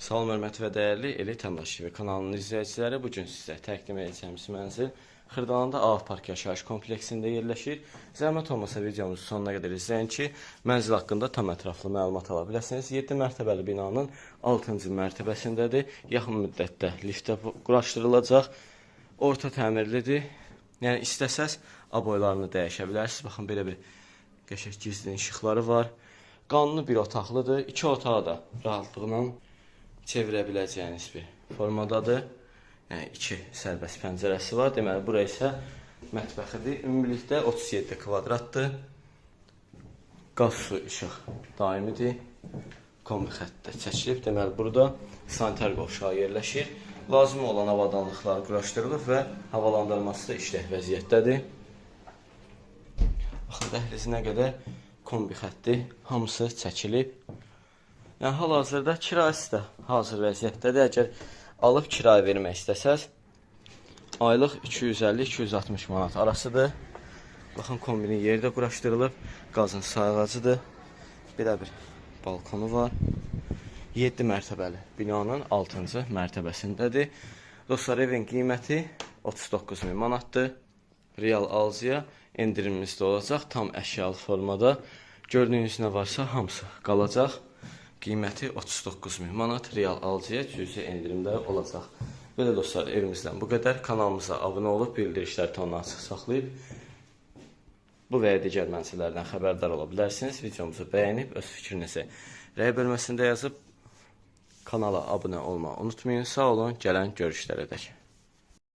Salam hörmətli və dəyərli Elit Əmlak TV kanalının izləyiciləri, bu gün sizə təqdim edəcəyimiz mənzil Xırdalanında Ağ Park yaşayış kompleksində yerləşir. Zəhmət olmasa videomuzu sonuna qədər izləyin ki, mənzil haqqında tam ətraflı məlumat ala biləsiniz. 7 mərtəbəli binanın 6-cı mərtəbəsindədir. Yaxın müddətdə liftə quraşdırılacaq. Orta təmirlidir. Yəni istəsəz aboylarını dəyişə bilərsiniz. Baxın belə bir qəşəng gizlin işıqları var. Qanlı bir otaqlıdır. İki otağı da rahatlıqla çevirə biləcəyiniz bir formadadır. Yəni iki sərbəst pəncərəsi var. Deməli bura isə mətbəxidir. Ümumilikdə 37 kvadratdır. Qaz su işıq daimidir. Kombi xəttdə çəkilib. Deməli burada sanitar qovşağı yerləşir. Lazım olan avadanlıqlar quraşdırılıb və havalandırması da işlək vəziyyətdədir. Baxın dəhlizinə qədər kombi xətti hamısı çəkilib. Yəni hal-hazırda kirayəsi də hazır vəziyyətdədir. Əgər alıb kirayə vermək istəsəz, aylıq 250-260 manat arasıdır. Baxın kombinin yeri də quraşdırılıb, qazın sayğacıdır. Belə bir balkonu var. 7 mərtəbəli binanın 6-cı mərtəbəsindədir. Dostlar, evin qiyməti 39 min manatdır. Real alıcıya endirimimiz də olacaq tam əşyalı formada. Gördüyünüz nə varsa hamısı qalacaq. Qiyməti 39 min manat, real alıcıya cüzi endirimdə olacaq. Belə dostlar, evimizdən bu qədər. Kanalımıza abunə olub, bildirişləri tonunu açıq saxlayıb bu və ya digər mənzillərdən xəbərdar ola bilərsiniz. Videomuzu bəyənib, öz fikrinizi rəy bölməsində yazıb kanala abunə olmağı unutmayın. Sağ olun, gələn görüşlərə dək.